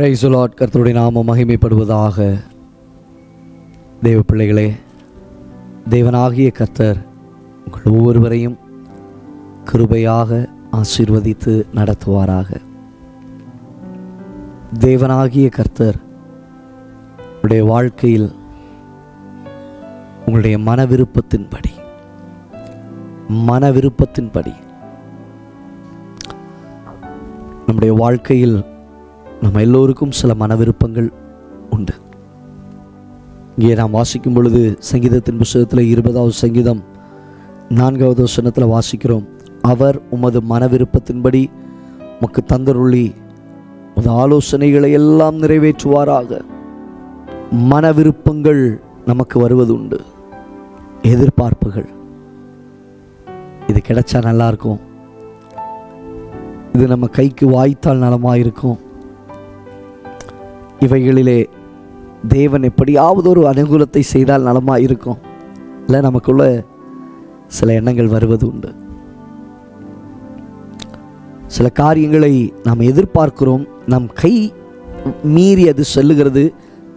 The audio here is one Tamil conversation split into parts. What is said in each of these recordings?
பிரைஸ் கர்த்தருடைய நாமம் மகிமைப்படுவதாக. தேவ பிள்ளைகளே தேவனாகிய கர்த்தர் உங்கள் ஒவ்வொருவரையும் கிருபையாக ஆசீர்வதித்து நடத்துவாராக. தேவனாகிய கர்த்தர் உங்களுடைய வாழ்க்கையில் உங்களுடைய மன விருப்பத்தின்படி மன விருப்பத்தின்படி நம்முடைய வாழ்க்கையில் நம்ம எல்லோருக்கும் சில மன விருப்பங்கள் உண்டு. இங்கே நாம் வாசிக்கும் பொழுது சங்கீதத்தின் புஸ்தகத்தில் இருபதாவது சங்கீதம் நான்காவது வசனத்தில் வாசிக்கிறோம். அவர் உமது மன விருப்பத்தின்படி உமக்கு தந்தருள்ளி உமது ஆலோசனைகளை எல்லாம் நிறைவேற்றுவாராக. மன விருப்பங்கள் நமக்கு வருவது உண்டு எதிர்பார்ப்புகள். இது கிடைச்சா நல்லாயிருக்கும் இது நம்ம கைக்கு வாய்த்தால் நலமாக இருக்கும் இவைகளிலே தேவன் எப்படியாவது ஒரு அனுகூலத்தை செய்தால் நலமாக இருக்கும். இல்லை நமக்குள்ள சில எண்ணங்கள் வருவது உண்டு. சில காரியங்களை நாம் எதிர்பார்க்கிறோம். நம் கை மீறி அது செல்லுகிறது.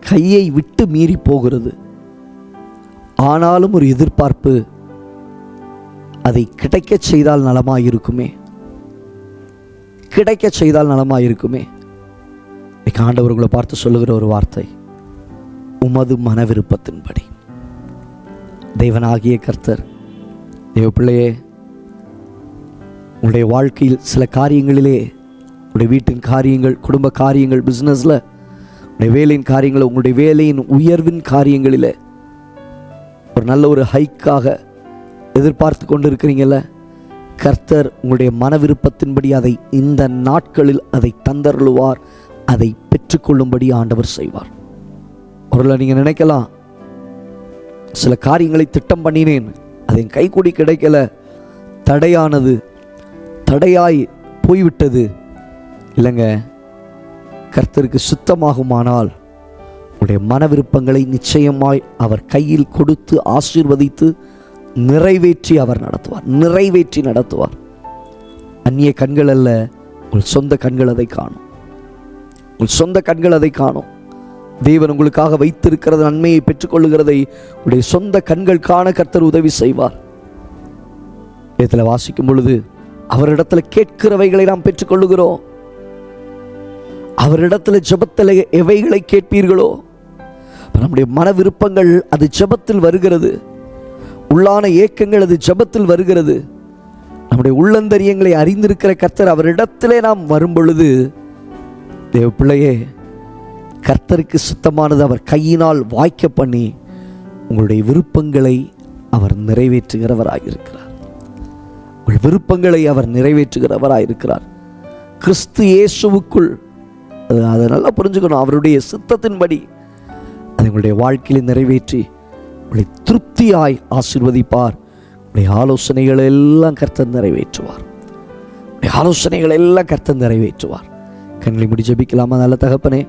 கையை விட்டு மீறி போகிறது. ஆனாலும் ஒரு எதிர்பார்ப்பு அதை கிடைக்கச் செய்தால் நலமாக இருக்குமே. கிடைக்கச் செய்தால் நலமாக இருக்குமே. இன்னைக்கு ஆண்டவர்களை பார்த்து சொல்லுகிற ஒரு வார்த்தை. உமது மன விருப்பத்தின்படி தேவனாகிய கர்த்தர் தேவ பிள்ளையே உங்களுடைய வாழ்க்கையில் சில காரியங்களிலே உங்களுடைய வீட்டின் காரியங்கள் குடும்ப காரியங்கள் பிஸ்னஸில் உங்களுடைய வேலையின் காரியங்களை உங்களுடைய வேலையின் உயர்வின் காரியங்களில் ஒரு நல்ல ஒரு ஹைக்காக எதிர்பார்த்து கொண்டு இருக்கிறீங்கல்ல கர்த்தர் உங்களுடைய மன விருப்பத்தின்படி அதை இந்த நாட்களில் அதை தந்தருளுவார் அதை பெற்றுக்கொள்ளும்படி ஆண்டவர் செய்வார். ஒருவேளை நீங்கள் நினைக்கலாம் சில காரியங்களை திட்டம் பண்ணினேன் அது என் கைக்கூடி கிடைக்கல தடையானது தடையாய் போய்விட்டது. இல்லைங்க கர்த்தருக்கு சுத்தமாகுமானால் உங்களுடைய மன விருப்பங்களை நிச்சயமாய் அவர் கையில் கொடுத்து ஆசீர்வதித்து நிறைவேற்றி அவர் நடத்துவார் நிறைவேற்றி நடத்துவார். அந்நிய கண்கள் அல்ல உங்கள் சொந்த கண்கள் அதை காணும். உங்கள் சொந்த கண்கள் அதை காணும். தேவன் உங்களுக்காக வைத்திருக்கிறது நன்மையை பெற்றுக்கொள்ளுகிறதை உடைய சொந்த கண்கள் காண கர்த்தர் உதவி செய்வார். இதில் வாசிக்கும் பொழுது அவரிடத்தில் கேட்கிறவைகளை நாம் பெற்றுக்கொள்ளுகிறோம். அவரிடத்தில் ஜபத்தில் எவைகளை கேட்பீர்களோ? நம்முடைய மன விருப்பங்கள் அது ஜபத்தில் வருகிறது. உள்ளான ஏக்கங்கள் அது ஜபத்தில் வருகிறது. நம்முடைய உள்ளந்தரியங்களை அறிந்திருக்கிற கர்த்தர் அவரிடத்திலே நாம் வரும் பொழுது தேவ பிள்ளையே கர்த்தருக்கு சுத்தமானது அவர் கையினால் வாய்க்க பண்ணி உங்களுடைய விருப்பங்களை அவர் நிறைவேற்றுகிறவராயிருக்கிறார். உங்கள் விருப்பங்களை அவர் நிறைவேற்றுகிறவராயிருக்கிறார். கிறிஸ்து இயேசுவுக்குள் அது அதை நல்லா புரிஞ்சுக்கணும். அவருடைய சித்தத்தின்படி அதை உங்களுடைய வாழ்க்கையில் நிறைவேற்றி உங்களை திருப்தியாய் ஆசிர்வதிப்பார். உங்களுடைய ஆலோசனைகள் எல்லாம் கர்த்தர் நிறைவேற்றுவார். உங்களுடைய ஆலோசனைகள் எல்லாம் கர்த்தர் நிறைவேற்றுவார். கண்களை முடி ஜபிக்கலாமா நல்ல தகப்பனே?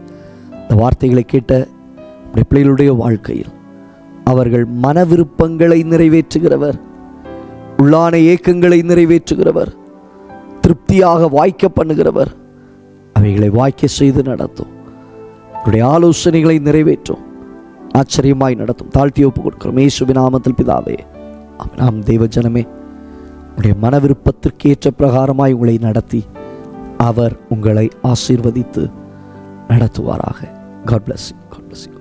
இந்த வார்த்தைகளை கேட்ட பிள்ளைகளுடைய வாழ்க்கையில் அவர்கள் மன விருப்பங்களை நிறைவேற்றுகிறவர் உள்ளான ஏக்கங்களை நிறைவேற்றுகிறவர் திருப்தியாக வாய்க்க பண்ணுகிறவர் அவைகளை வாய்க்க செய்து நடத்தும். உடைய ஆலோசனைகளை நிறைவேற்றும் ஆச்சரியமாய் நடத்தும். தாழ்த்தி ஒப்பு கொடுக்கிறோம். இயேசுவின் நாமத்தில் பிதாவே நாம் ஆம் தெய்வ ஜனமே உடைய மன விருப்பத்திற்கு ஏற்ற பிரகாரமாய் உங்களை நடத்தி அவர் உங்களை ஆசீர்வதித்து நடத்துவாராக. God bless God bless you